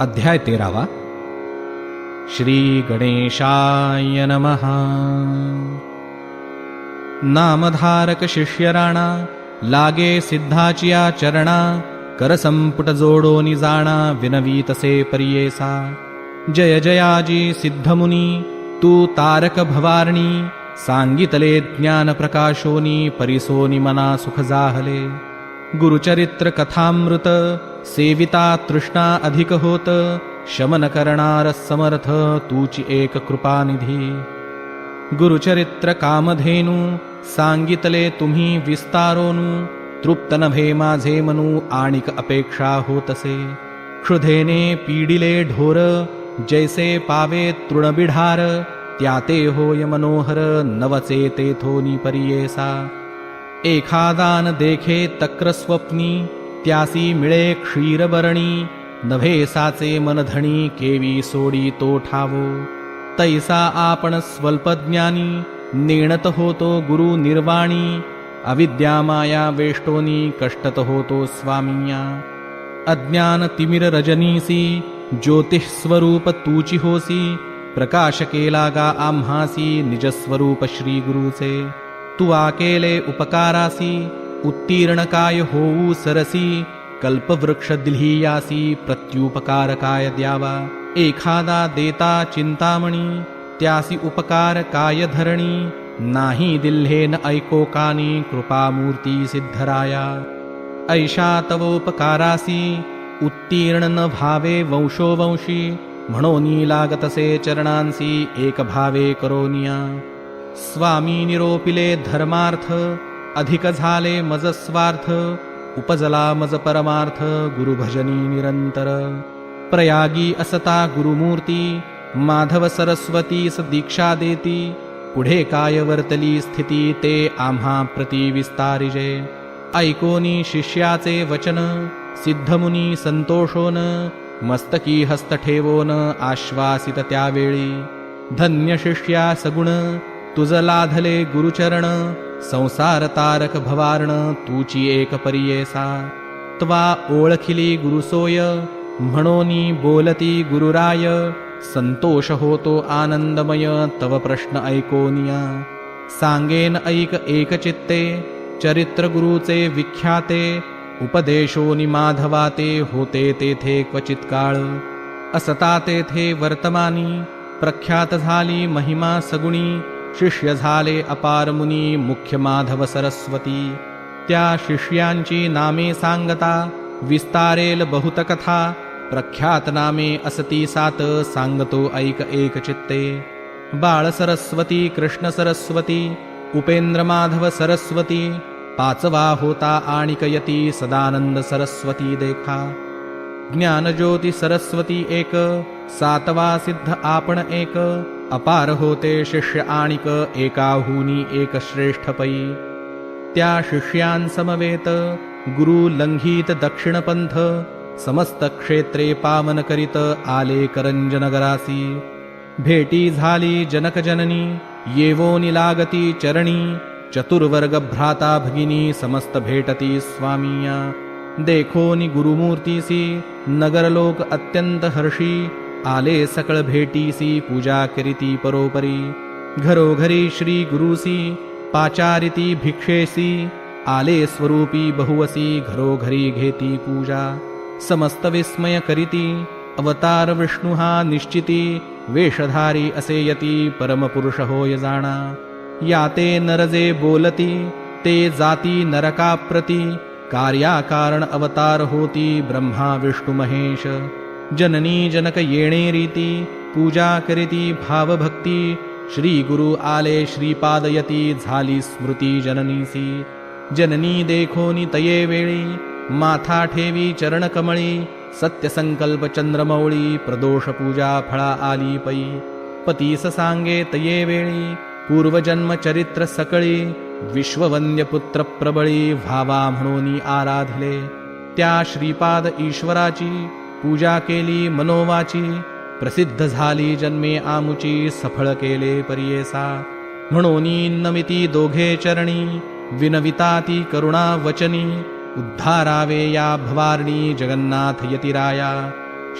अध्याय रा वा? श्रीगणेशाय नमः। नामधारकशिष्यराणा लागे सिद्धाचिया चरणा करसम्पुटजोडो निजाणा विनवीतसे पर्येसा। जय जयाजी सिद्धमुनि तु तारकभवार्णी साङ्गितले ज्ञानप्रकाशोनि परिसोनि मना सुखजाहले गुरुचरित्रकथामृत सेविता तृष्णा अधिक होत शमन करणार समर्थ तूची एक कृपानिधी. गुरुचरित्र कामधेनु सांगितले तुम्ही विस्तारोनु तृप्त नभे माझे मनू आणिक अपेक्षा होतसे. क्षुधेने पीडिले ढोर जैसे पावे तृणबिढार त्याते होय मनोहर नवचे तेथोनी परियेसा. एखादान देखे तक्रस्वप्नी त्यासी मिळे क्षीरबरणी मनधणी केवी सोडी तो ठावो। तैसा आपण स्वल्पज्ञानी नेणत होतो गुरु निर्वाणी अविद्या माया वेष्टोनी कष्टत होतो स्वामिया अज्ञान तिमिर रजनीसी ज्योतिष स्वरूप तूची होसी प्रकाश केला गा आम्हासी निजस्वरूप श्री गुरुचे। तू आकेले उपकारासी उत्तीर्ण काय होऊ सरसी कल्पवृक्ष दिल्हियासी प्रत्युपकार काय द्यावा। एखादा देता चिंतामणी त्यासी उपकार काय धरणी नाही दिल्हेन ऐको कानी कृपामूर्ती सिद्धराया। ऐशा तवोपकारासी उत्तीर्ण न भावे वंशोवंशी म्हणोनी लागतसे चरणांसी एक भावे करोनिया स्वामी निरोपिले धर्मार्थ अधिक झाले मज स्वार्थ उपजला मज परमार्थ गुरुभजनी निरंतर। प्रयागी असता गुरुमूर्ती माधव सरस्वतीस दीक्षा देती पुढे काय वर्तली स्थिती ते आम्हा प्रति विस्तारिजे। ऐकोनी शिष्याचे वचन सिद्धमुनी संतोषोन मस्तकी हस्त ठेवोन आश्वासित त्यावेळी। धन्य शिष्या सगुण तुझ लाधले गुरुचरण संसार तारक भवारण तूची एक परियेसा. त्वा ओळखिली गुरुसोय म्हणोनी बोलती गुरुराय संतोष होतो आनंदमय तव प्रश्न ऐकोनिया सांगेन ऐक एकचित्ते चरित्र गुरुचे विख्याते. उपदेशोनी माधवाते होते तेथे क्वचित काळ. असता तेथे वर्तमानी प्रख्यात झाली महिमा सगुणी. शिष्य झाले अपार मुनी मुख्य माधव सरस्वती. त्या शिष्यांची नामे सांगता विस्तारेल बहुत कथा प्रख्यात नामे असती सात सांगतो ऐक एक चित्ते. बाळ सरस्वती कृष्ण सरस्वती उपेंद्र माधव सरस्वती पाचवा होता आणिकयती सदानंद सरस्वती देखा. ज्ञानज्योती सरस्वती एक सातवा सिद्ध आपण एक अपार होते शिष्य आणिक एकाहूनी एक श्रेष्ठ पै त्या शिष्यांसमवेत गुरु लंघित दक्षिणपंथ समस्त क्षेत्रे पावन करीत आले करंजनगरासी भेटी झाली जनक जननी येवोनी चरणी चतुर्वर्ग भ्राता भगिनी समस्त भेटती स्वामिया. देखोनी गुरुमूर्तीसी नगरलोक अत्यंत हर्षी आले सकळ भेटीसी पूजा करीती परोपरी. घरोघरी श्री गुरुसी पाचारिती भिक्षेसी आले स्वरूपी बहुवसी घरोघरी घेती पूजा. समस्त विस्मय करीती अवतार विष्णू हा निश्चिती वेषधारी असे यती परमपुरुष होय जाणा. याते नरजे बोलती ते जाती नरकाप्रती कार्याकारण अवतार होती ब्रह्मा विष्णू महेश. जननी जनक येणे रीती पूजा करीती भावभक्ती श्री गुरु आले श्रीपादयती झाली स्मृती जननीसी। जननी देखोनी तये वेळी माथा ठेवी चरणकमळी सत्यसंकल्प चंद्रमौळी प्रदोष पूजा फळा आली पै। पतीस सांगे तये वेळी पूर्वजन्म चरित्र सकळी विश्ववन्य पुत्र प्रबळी व्हावा म्हणून आराधले। त्या श्रीपाद ईश्वराची पूजा केली मनोवाची. प्रसिद्ध झाली जन्मे आमुची सफळ केले परियेसा. म्हणून नमिती दोघे चरणी विनविता ती करुणा वचनी. उद्धारावे या भवारणी जगन्नाथ यतिराया.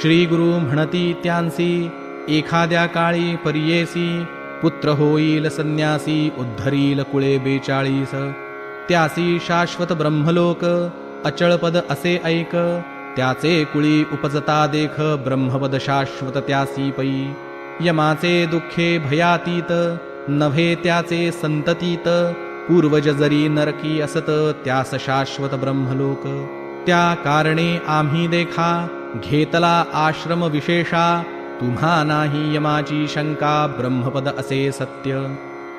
श्री गुरु म्हणती त्यांसी एखाद्या काळी परियेसी. पुत्र होईल संन्यासी उद्धरील कुळे बेचाळीस. त्यासी शाश्वत ब्रह्मलोक अचळपद असे ऐक. त्याचे कुळी उपजता देख ब्रह्मवद शाश्वत त्यासी पै. यमाचे दुःखे भयातीत नव्हे त्याचे संततीत पूर्वज जरी नरकी असत त्यास शाश्वत ब्रह्मलोक. त्या कारणे आम्ही देखा घेतला आश्रम विशेषा तुम्हा नाही यमाची शंका ब्रह्मपद असे सत्य.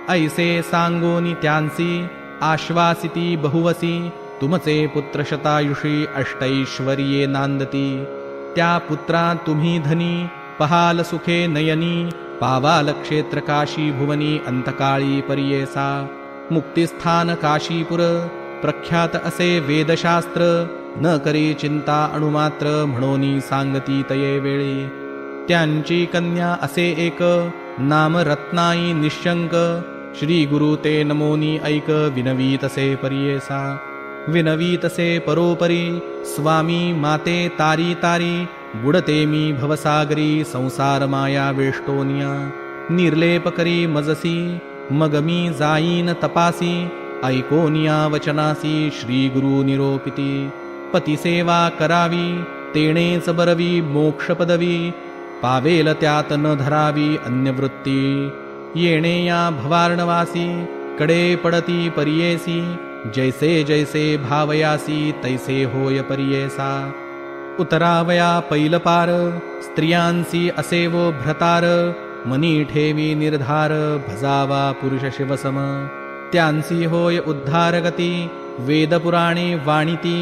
ऐसे सांगोनी त्यांसी आश्वासिती बहुवसी तुमचे पुत्र शतायुषी अष्टैश्वर्ये नांदती. त्या पुत्रा तुम्ही धनी पहाल सुखे नयनी पावाल क्षेत्र काशी भुवनी अंतकाळी परियेसा. मुक्तिस्थान काशीपुर प्रख्यात असे वेदशास्त्र न करी चिंता अणुमात्र म्हणोनी सांगती तये वेळी. त्यांची कन्या असे एक नाम रत्नाई निशंक श्री गुरु ते नमोनी ऐक विनवीतसे परियेसा. विनवीतसे परोपरी स्वामी माते तारी तारी बुडते मी भवसागरी संसार माया वेष्टोनिया। निर्लेप करी मजसी मग मी जाईन तपासी ऐकोनिया वचनासी श्री गुरु निरोपिती। पतिसेवा करावी तेणेच बरवी मोक्ष पदवी पावेल त्यात न धरावी अन्यवृत्ती। येणे या भवार्णवासी कडे पडती परियेसी जैसे जैसे भावयासी तैसे होय परियेसा उतरावया पैलपार स्त्रियांसी असेव भ्रतार मनी ठेवी निर्धार भजावा पुरुष शिवसम। त्यांसी होय उद्धारगती वेदपुराणे वाणिती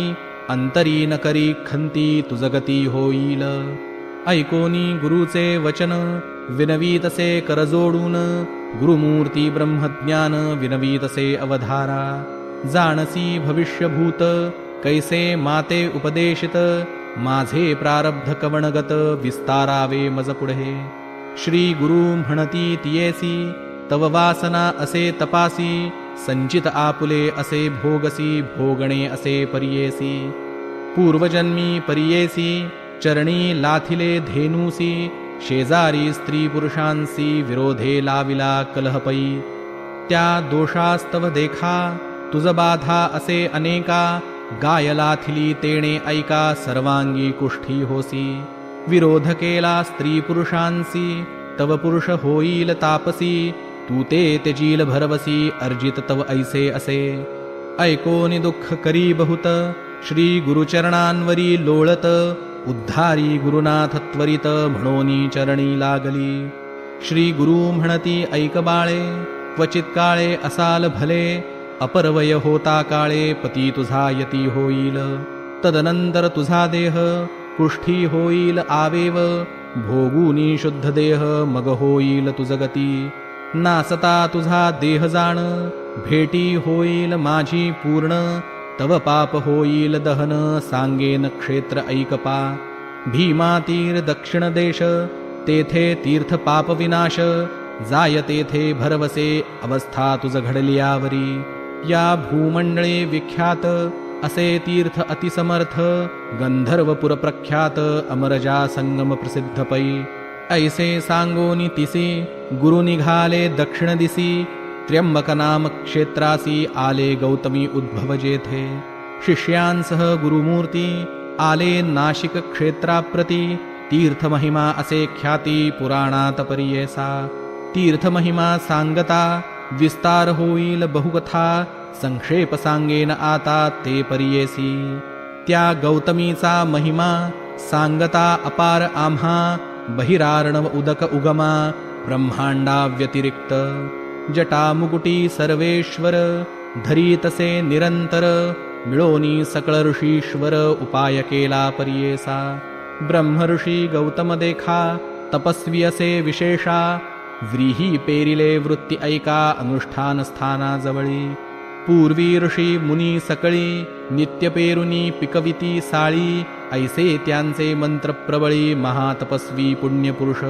अंतरी न करी खंती तुजगती होईल। ऐकोनी गुरुचे वचन विनवीतसे करजोडून गुरुमूर्ती ब्रह्मज्ञान विनवीतसे अवधारा। जाणसी भविष्यभूत कैसे माते उपदेशित माझे प्रारब्ध कवणगत विस्तारावे मज पुढे श्री गुरु म्हणती तियेसी तव वासना असे तपासी संचित आपुले असे भोगसी भोगणे असे परियेसी. पूर्वजन्मी परियेसी चरणी लाथिले धेनुसी शेजारी स्त्री पुरुषांसी विरोधे लाविला कलहपई. त्या दोषास्तव देखा तुझ बाधा असे अनेका गायलाथिली तेणे ऐका सर्वांगी कुष्ठी होसी. विरोध केला स्त्री पुरुषांसी तव पुरुष होईल तापसी तू ते त्यजील भरवसी अर्जित तव ऐसे असे. ऐकोनी दुःख करी बहुत श्री गुरुचरणांवरी लोळत उद्धारी गुरुनाथ त्वरित म्हणोनी चरणी लागली. श्री गुरु म्हणती ऐक बाळे क्वचित काळे असाल भले अपरवय होता काळे पती तुझा यती होईल। तदनंतर तुझा देह कुष्ठी होईल आवेव भोगूनी शुद्ध देह मग होईल तुझ गती। नासता तुझा देह जाण भेटी होईल माझी पूर्ण तव पाप होईल दहन सांगेन क्षेत्र ऐकपा। भीमातीर दक्षिण देश तेथे तीर्थ पाप विनाश जाय तेथे भरवसे अवस्था तुझ घडलियावरी। या भूमंडळे विख्यात असे तीर्थ अतिसमर्थ गंधर्वपुर प्रख्यात अमरजा संगम प्रसिद्ध पै. ऐसे सांगोनी तिसी गुरु निघाले दक्षिण दिसी त्र्यंबक नाम क्षेत्रासी आले गौतमी उद्भव जेथे. शिष्यांसह गुरुमूर्ती आले नाशिक क्षेत्राप्रती तीर्थमहिमा असे ख्याती पुराणात परियेसा. तीर्थमहिमा सांगता विस्तार होईल बहुकथा संक्षेप सांगेन आता ते परियेसी. त्या गौतमीचा महिमा सांगता अपार आम्हा बहिरार्णव उदक उगमा ब्रह्मांडा व्यतिरिक्त. जटामुकुटी सर्वेश्वर धरीतसे निरंतर मिळोनी सकळ ऋषीश्वर उपाय केला परियेसा. ब्रह्मऋषी गौतम देखा तपस्वी असे विशेषा व्रीही पेरिले वृत्ती ऐका अनुष्ठान स्थानाजवळी पूर्वी ऋषी मुनी सकळी नित्य पेरुनी पिकविती साळी ऐसे त्यांचे मंत्र प्रबळी महातपस्वी पुण्यपुरुष।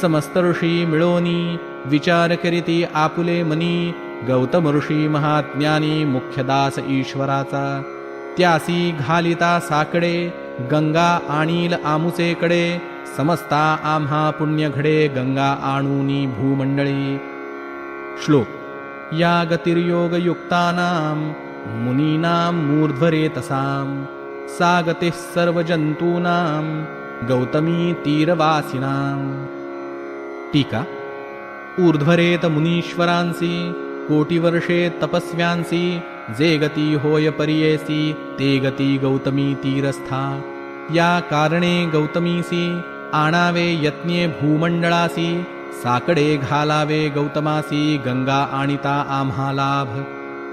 समस्त ऋषी मिळोनी विचार करीती आपुले मनी गौतम ऋषी महाज्ञानी मुख्यदास ईश्वराचा। त्यासी घालिता साकडे गंगा आणील आमुसेकडे समस्ता आम्हा पुण्यघडे गंगा आणूनी भूमंडळी। श्लोक। या गतिर्योगयुक्तानां मुनीनां मूर्ध्वरेतसां सा गतिः सर्वजन्तूनां गौतमी तीरवासिनां टीका। ऊर्ध्वरेत मुनीश्वरांसी कोटिवर्षे तपस्व्यांसी जे गती होय परियेसी ते गती गौतमी तीरस्था। या कारणे गौतमीसी आणावे यत्ने भूमंडळासी साकडे घालावे गौतमासी गंगा आणिता आम्हा लाभ.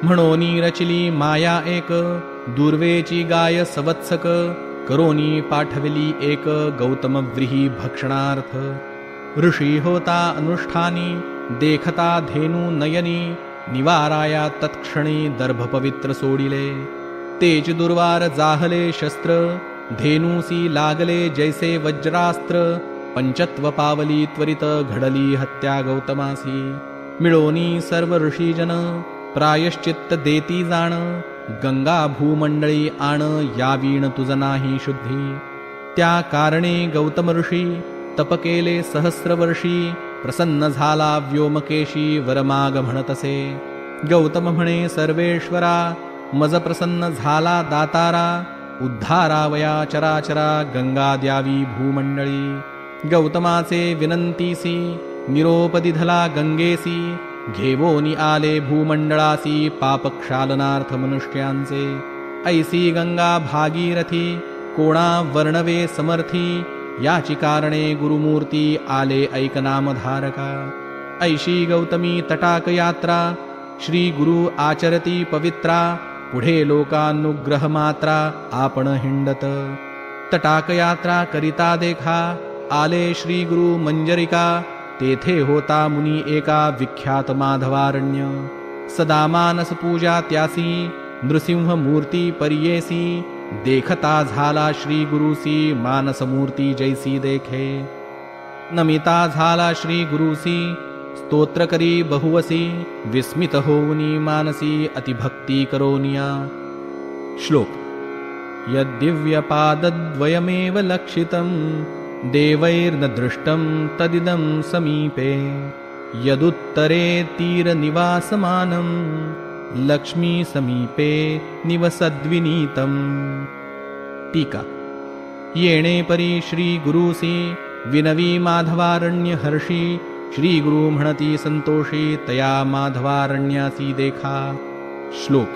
म्हणोनी रचली माया एक दुर्वेची गाय सवत्सक करोनी पाठविली एक गौतम व्रीही भक्षणार्थ. ऋषी होता अनुष्ठानी देखता धेनू नयनी निवाराया तत्क्षणी दर्भ पवित्र सोडिले. तेज दुर्वार जाहले शस्त्र धेनूसी लागले जैसे वज्रास्त्र पंचत्व पावली त्वरित घडली हत्या गौतमासी। मिळोनी सर्व ऋषीजन प्रायश्चित्त देती जाण गंगा भूमंडळी आण यावीण तुझ नाही शुद्धी। त्या कारणे गौतम ऋषी तप केले सहस्रवर्षी प्रसन्न झाला व्योमकेशी वरमाग म्हणतसे। गौतम म्हणे सर्वेश्वरा मज प्रसन्न झाला दातारा उद्धारावया चराचरा गंगा द्यावी भूमंडळी. गौतमाचे विनंतीसी निरोपदिधला गंगेसी घेवोनी आले भूमंडळासी पापक्षालनार्थ मनुष्यांचे. ऐसी गंगा भागीरथी कोणा वर्णवे समर्थी याची कारणे गुरुमूर्ती आले ऐकनामधारका. ऐशी गौतमी तटाकयात्रा श्री गुरु आचरती पवित्रा पुढे लोकानुग्रह मात्रा आपण हिंडत. तटाकयात्रा करिता देखा आले श्री गुरु मंजरिका तेथे होता मुनी एका विख्यात माधवारण्य. सदा मानस पूजा त्यासी नृसिंह मूर्ती परियेसी देखता झाला श्री गुरुसी मानस मूर्ती जैसी देखे. नमिता झाला श्री गुरुसी स्तोत्र करी बहुवसी विस्मित होऊनी मानसी अतिभक्ती करोनिया श्लोक। यद्दिव्यपादद्वयमेव लक्षितं देवैर्न दृष्टं तदिदं समीपे। यदुत्तरे तीरनिवासमानं लक्ष्मीसमीपे निवसद्विनीतम् टीका। येणे परी श्री गुरुसी विनवी माधवारण्य श्रीगुरुभणति सन्तोषे तया माधवारण्यासी देखा श्लोक।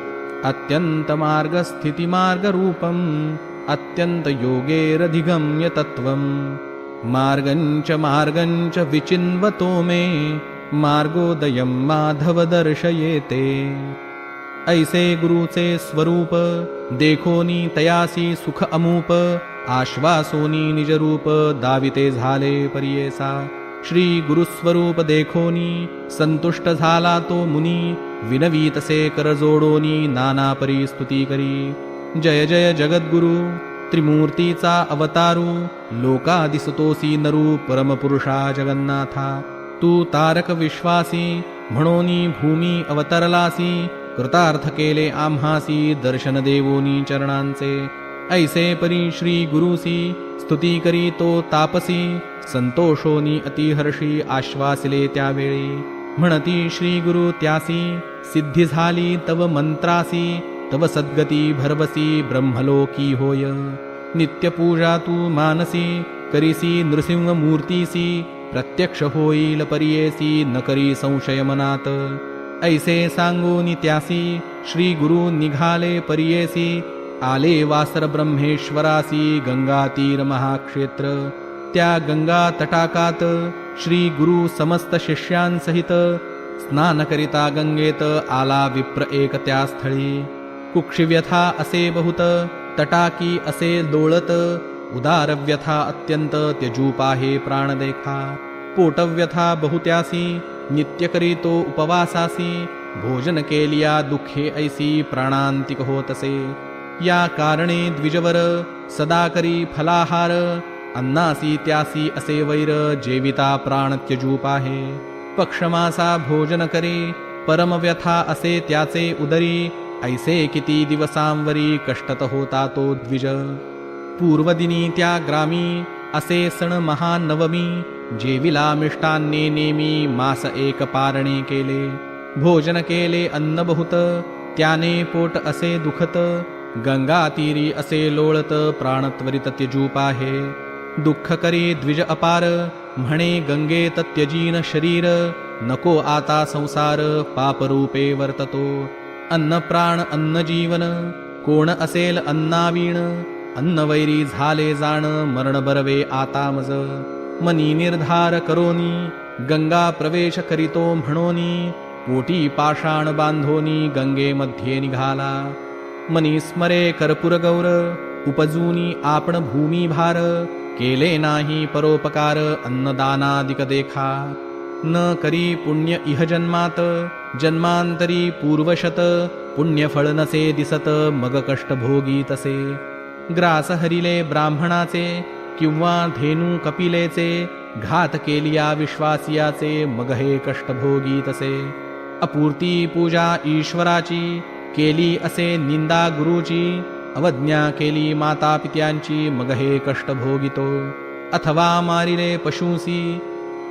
अत्यन्तमार्गस्थितिमार्गरूपम् अत्यन्तयोगेरधिगम्य तत्त्वम् मार्गं च मार्गं च विचिन्वतो मे मार्गोदयं माधवदर्शयेते। ऐसे गुरु से स्वरूप देखोनी तयासी सुख अमुप आश्वासो निजरूप दाविते झाले परियसा। श्री गुरुस्वरूप देखोनी संतुष्ट झाला तो मुनी विनवीतसे करजोडोनी नाना परी स्तुती करी जय जय जगद्गुरु त्रिमूर्तीचा अवतारू लोका दिसतोसी नरू परमपुरुषा जगन्नाथा। तू तारक विश्वासी म्हणोनी भूमी अवतरलासी कृतार्थ केले आम्हासी दर्शन देवोनी चरणांचे। ऐसे परी श्री गुरुसी स्तुती करी तो तापसी संतोषोनी अतिहर्षी आश्वासिले म्हणती श्री गुरु त्यासी सिद्धी झाली तव मंत्रासी तव सद्गती भरवसी ब्रह्मलोकी होय. नित्यपूजा तू मानसी करीसी नृसिंह मूर्तीसी प्रत्यक्ष होईल परियेसी न करी संशय मनात. ऐसे सांगूनी त्यासी श्री गुरु निघाले परियेसी आले वासर ब्रह्मेश्वरासी गंगा तीर महाक्षेत्र त्या गंगा तटाकात श्री गुरु समस्त शिष्यांसहित स्नान करिता गंगेत आला विप्र एक त्या स्थळी. कुक्षिव्यथा असे बहुत तटाकी असे लोळत उदारव्यथा अत्यंत त्यजूपाहे प्राणदेखा पोटव्यथा बहुत्यासी नित्य करीतो उपवासासी भोजन केलिया दुःखे ऐसी प्राणांतिक होतसे. या कारणे द्विजवर सदा करी फलाहार अन्नासी त्यासी असे वैर जेविता प्राण त्यजूपाहे. पक्षमासा भोजन करे परमव्यथा असे त्याचे उदरी. ऐसे किती दिवसांवरी कष्टत होता तो द्विज. पूर्वदिनी त्या ग्रामी असे सण महानवमी. जेविला मिष्टान्ने नेमी मास एक पारणे केले. भोजन केले अन्न बहुत त्याने पोट असे दुखत. गंगा तीरी असे लोळत प्राणत्वरित त्यजूपाहे. दुःखकरी दुःख करी द्विज अपार म्हणे गंगे त्यजीन शरीर नको आता संसार पापरूपे वर्ततो. अन्न प्राण अन्न जीवन कोण असेल अन्नावीण अन्न वैरी झाले जाण मरण बरवे आता मज. मनी निर्धार करोनी गंगा प्रवेश करीतो म्हणोनी पोटी पाषाण बांधोनी गंगेमध्ये निघाला. मनी स्मरे कर्पूर गौर उपजूनी आपण भूमी भार केले नाही परोपकार अन्नदानादिक देखा न करी पुण्य इह जन्मात जन्मांतरी पूर्वशत पुण्यफळ नसे दिसत मग कष्ट भोगी तसे। ग्रास हरिले ब्राह्मणाचे किंवा धेनू कपिलेचे घात केलिया विश्वासियाचे मग हे कष्ट भोगी तसे। अपूर्ती पूजा ईश्वराची केली असे निंदा गुरुची अवज्ञा केली माता पित्यांची मग हे कष्ट भोगितो. अथवा मारिले पशुसी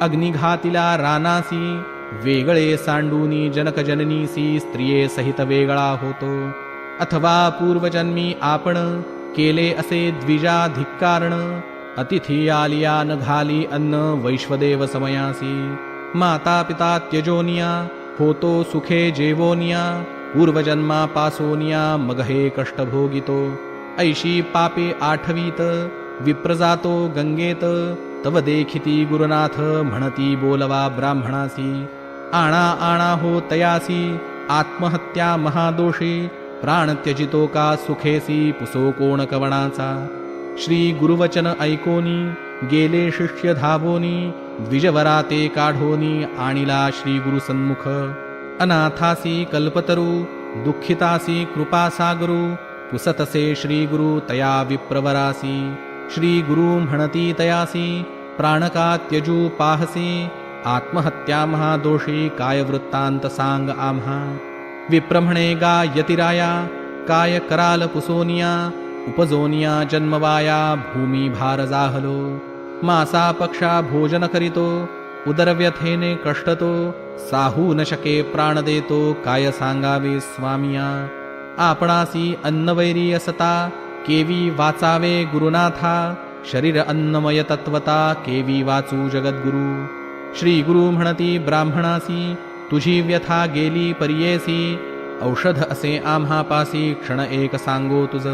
अग्निघातिला रानासी वेगळे सांडूनी जनकजननीसी स्त्रिये सहित वेगळा होतो. अथवा पूर्वजन्मी आपण केले असे द्विजा धिक्कारण अतिथी आलिया न घाली अन्न वैश्वदेव समयासी. माता पिता त्यजोनिया होतो सुखे जेवोनिया पूर्वजन्मा या मगहे कष्टभोगितो। ऐशी पापे आठवीत विप्रजातो गंगेत तव देखिती गुरुनाथ म्हणती बोलवा ब्राह्मणासी। आणा आणा हो तयासी आत्महत्या महादोषी प्राण त्यजितो का सुखेसी पुसो कोण कवणाचा। श्री गुरुवचन ऐकोनी गेले शिष्य धावोनी द्विजवरा ते काढोनी आणिला श्री गुरु सन्मुख। अनाथासी कल्पतरू दुःखितासी कृपासागरू पुसतसे श्रीगुरु तया विप्रवरासी। श्रीगुरु म्हणती तयासी प्राणका त्यजू पाहसी। आत्महत्या महादोषी काय वृत्तांत सांग आम्हा। विप्रमणे गा यतिराया काय कराल पुसोनिया उपजोनिया जन्मवाया भूमी भार जाहलो मासा पक्षा भोजन करितो उदरव्यथेने कष्टतो साहू न शके प्राण देतो काय सांगावे स्वामिया? आपणासी अन्नवैरी असता केवी वाचावे गुरुनाथा? शरीर अन्नमय तत्वता केवी वाचू जगद्गुरु? श्री गुरु म्हणती ब्राह्मणासी तुझी व्यथा गेली परियेसी औषध असे आम्हापासी क्षण एक सांगो तुझ.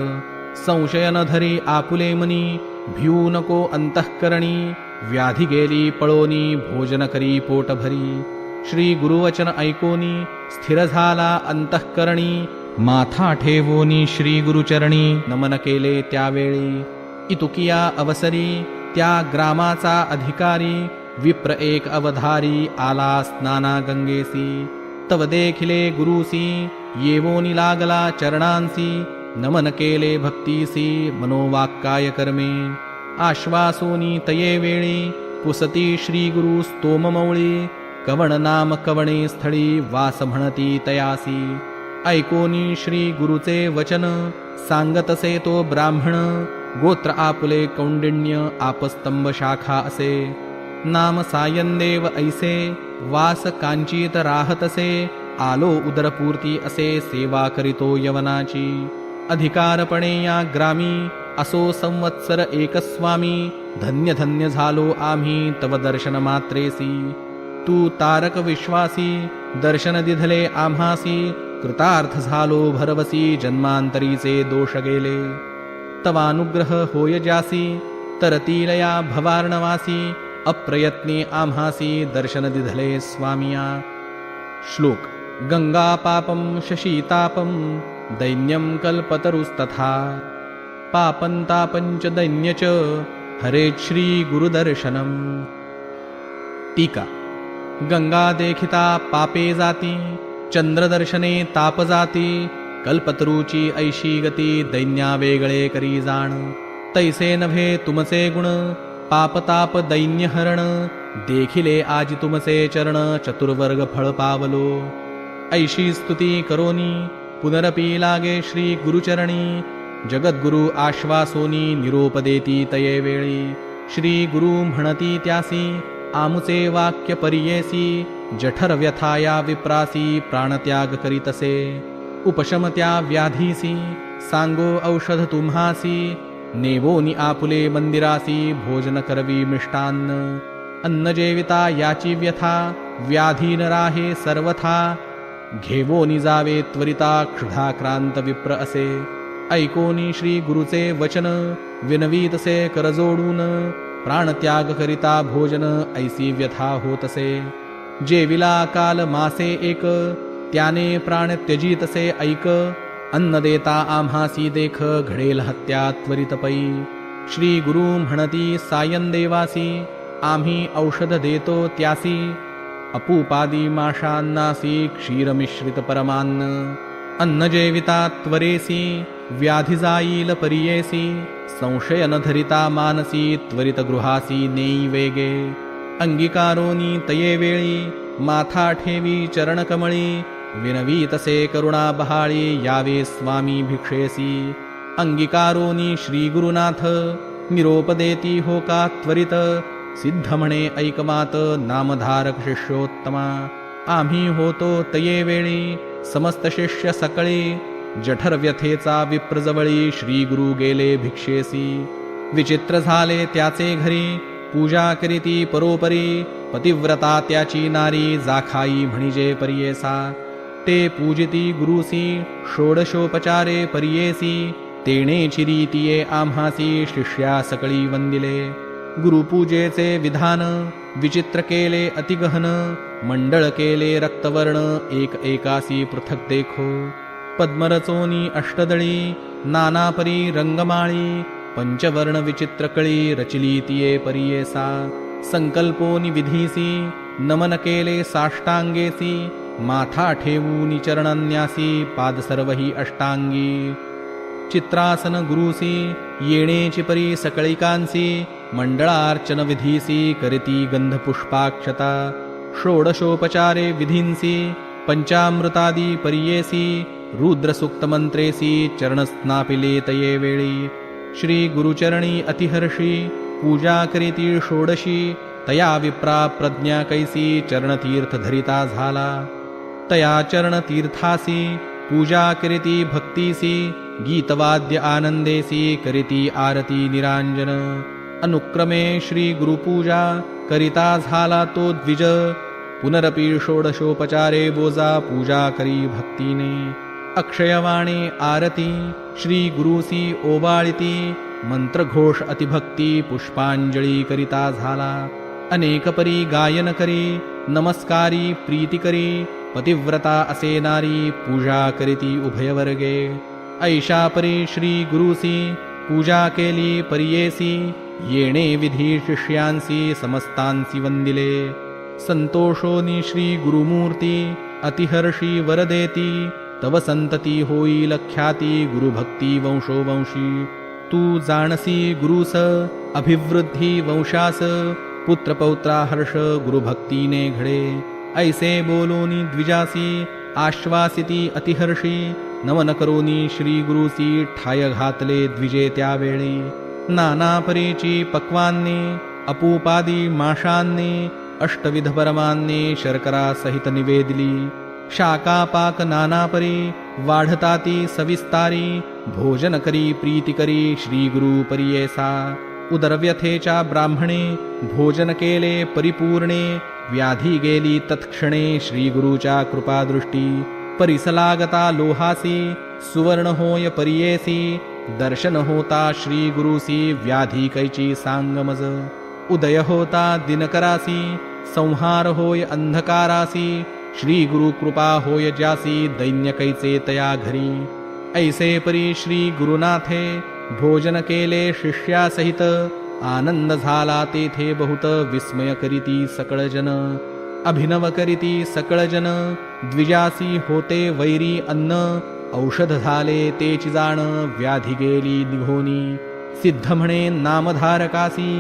संशयन धरी आपुले मनी भिऊ नको अंतःकरणी व्याधी गेली पळोनी भोजन करी पोटभरी श्री गुरुवचन ऐकोनी स्थिर झाला अंतःकरणी। माथा ठेवोनी श्री गुरुचरणी। नमन केले त्यावेळी। इतुकिया अवसरी त्या ग्रामाचा अधिकारी। विप्र एक अवधारी आला स्नाना गंगेसी। तव देखिले गुरुसी येवोनी लागला चरणांसी। नमन केले भक्तीसी मनोवाक्काय कर्मे। आश्वासोनी तये वेळी पुसती श्री गुरु स्तोममौळी कवण नाम कवणे स्थळी वास म्हणती तयासी। ऐकोनी श्री गुरुचे वचन सांगतसे तो ब्राह्मण गोत्र आपुले कौंडिण्य आपस्तंभ शाखा असे। नाम सायंदेव ऐसे वास कांचीत राहतसे आलो उदरपूर्ती असे सेवा करीतो यवनाची। अधिकारपणे या ग्रामी असो संवत्सर एकस्वामी। धन्य धन्य झालो आम्ही तव दर्शन मात्रेसी। तू तारक विश्वासी दर्शन दिधले आम्हासी। कृतार्थ झालो भरवसी जन्मांतरीचे दोष गेले। तवानुग्रह होय जासी तरतीलया भवार्णवासी। अप्रयत्ने आम्हासी दर्शन दिधले स्वामिया। श्लोक गङ्गापापं शशीतापं दैन्यं कल्पतरुस्तथा। पापन्तापञ्च दैन्य च श्री श्रीगुरुदर्शनम् टीका। गंगा देखिता पापे जाती चंद्रदर्शने ताप जाती कल्पतरूची ऐशी गती दैन्या वेगळे करी जाण। तैसे नव्हे तुमचे गुण पापताप दैन्य हरण देखिले आज तुमचे चरण चतुर्वर्ग फळ पावलो। ऐशी स्तुती करोनी पुनरपी लागे श्री गुरुचरणी जगद्गुरु आश्वासोनी निरोपदेती तये वेळी. श्री गुरु म्हणती त्यासी आमुचे वाक्य परियेसी जठर व्यथाया विप्रासी प्राणत्याग करीतसे. उपशमत्या व्याधीसी सांगो औषध तुम्हासी नेवोनि आपुले मंदिरासी भोजन करवी मिष्टान्न. अन्नजेविता याची व्यथा व्याधीन राहे सर्वथा घेवोनी जावे त्वरिता क्षुधाक्रांत विप्र असे. ऐकोनी श्री गुरुचे वचन विनवीतसे करजोडून प्राणत्याग करिता भोजन ऐसी व्यथा होतसे. जेविला काल मासे एक त्याने प्राण त्यजितसे ऐक अन्न देता आम्हासी देख घडेल हत्या त्वरित पै. श्री गुरु म्हणती सायन देवासी आम्ही औषध देतो त्यासी. अपूपादी माशान्नासी क्षीरमिश्रित परमान्न. अन्न जेविता त्वरेसी व्याधी जाईल परियेसी संशय न धरिता मानसी त्वरित गृहासी नेई वेगे अंगीकारोनी तये वेळी माथा ठेवी चरणकमळी विनवी तसे करुणा बहाळी यावे स्वामी भिक्षेसी। अंगीकारोनी श्रीगुरुनाथ निरोपदेती हो का त्वरित सिद्ध म्हणे ऐकमात नामधारक शिष्योत्तमा। आम्ही होतो तये वेळी समस्त शिष्य सकळी जठरव्यथेचा विप्रजवळी श्री गुरु गेले भिक्षेसी. विचित्र झाले त्याचे घरी पूजा करीती परोपरी पतिव्रता त्याची नारी जाखाई म्हणजे परियेसा. ते पूजिती गुरुसी षोडशोपचारे परियेसी तेणे चिरीतिये आम्हासी शिष्या सकळी वंदिले. गुरुपूजेचे विधान विचित्र केले अतिगहन मंडळ केले रक्तवर्ण एक एकासी पृथक देखो. पद्मरचोनी अष्टदळी नानापरी रंगमाळी पंचवर्ण विचित्र कळी रचिली तिये परियेसा संकल्पोनी विधीसी नमन केले साष्टांगेसी माथा ठेवूनी चरणन्यासी पाद सर्वही अष्टांगी। चित्रासन गुरुसी येणेची परी सकळिकांसी मंडळार्चन विधीसी करिती गंधपुष्पाक्षता षोडशोपचारे विधींसी पंचामृतादी परियेसी रुद्रसुक्तमंत्रेसी चरणस्नापिलेतये वेळी। श्री गुरुचरणी अतिहर्षी पूजा करीती षोडशी तया विप्रा प्रज्ञा कैसी चरणतीर्थ धरिता झाला। तया चरणतीर्थासी पूजा करीती भक्तीसी गीतवाद्य आनंदेसी करीती आरती निरांजन अनुक्रमे श्री गुरुपूजा करिता झाला तो द्विज। पुनरपी षोडशोपचारे बोजा पूजा करी भक्तीने। अक्षयवाणी आरती श्री गुरुसी ओवाळिती मंत्रघोष अतिभक्ती पुष्पांजळी करिता झाला. अनेकपरी गायन करी नमस्कारी प्रीती करी पतिव्रता असे नारी पूजा करीती उभयवर्गे ऐशापरी श्री गुरुसी पूजा केली परियेसी येणे विधी शिष्यांसी समस्तांसी वंदिले. संतोषोनी श्री गुरुमूर्ती अतिहर्षी वरदेती तव संतती होईल ख्याती गुरुभक्ती वंशोवंशी तू जाणसी गुरुस अभिवृद्धी वंशास पुत्रपौत्रा हर्ष गुरुभक्तीने घडे। ऐसे बोलोनी द्विजासी आश्वासिती अतिहर्षी नमन करोनी श्री गुरुसी ठाय घातले द्विजे त्यावेळी। नाना परीची पक्वांनी अपूपादी माशांनी अष्टविध परमांनी शर्करा सहित निवेदली। शाकापाक नानापरी वाढताती सविस्तारी भोजन करी प्रीती करी श्री गुरु परियेसा उदरव्यथेच्या ब्राह्मणे भोजन केले परिपूर्णे व्याधी गेली तत्क्षणे श्री गुरुच्या कृपादृष्टी। परिसलागता लोहासी सुवर्ण होय परियेसी दर्शन होता श्री गुरुसी व्याधी कैची सांगमज। उदय होता दिनकरासी संहार होय अंधकारासी श्री गुरु कृपा होय ज्यासी दैन्यकैचे तया घरी। ऐसे परी श्री गुरुनाथे भोजन केले शिष्यासहित आनंद झाला तेथे बहुत विस्मय करीती सकळजन अभिनव करीती सकळजन द्विजासी होते वैरी अन्न औषध झाले तेची जाण व्याधी गेली निघोनी। सिद्ध म्हणे नामधारकासी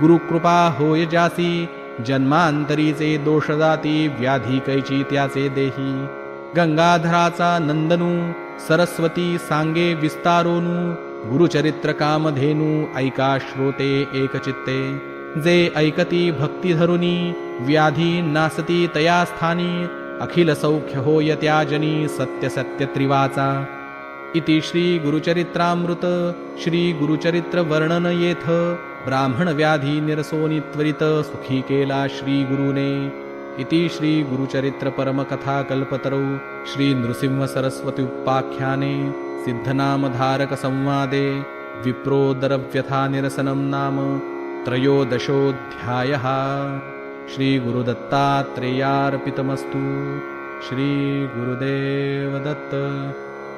गुरुकृपा होय जासी जन्मांतरीचे दोष जाती व्याधी कैची त्याचे देही. गंगाधराचा नंदनू सरस्वती सांगे विस्तारोनू गुरुचरित्र कामधेनू ऐका श्रोते एकचित्ते. जे ऐकती भक्ती धरुनी व्याधी नासती तया स्थानी अखिल सौख्य होय त्याजनी सत्य सत्य त्रिवाचा. इति श्रीगुरुचरित्रामृत श्रीगुरुचरित्रवर्णनयेथ ब्राह्मणव्याधिनिरसोनि त्वरित सुखी केला श्रीगुरुने। इति श्रीगुरुचरित्रपरमकथाकल्पतरौ श्रीनृसिंहसरस्वत्युपाख्याने सिद्धनामधारकसंवादे विप्रोदरव्यथानिरसनं नाम त्रयोदशोऽध्यायः। श्रीगुरुदत्तात्रेयार्पितमस्तु श्रीगुरुदेवदत्त।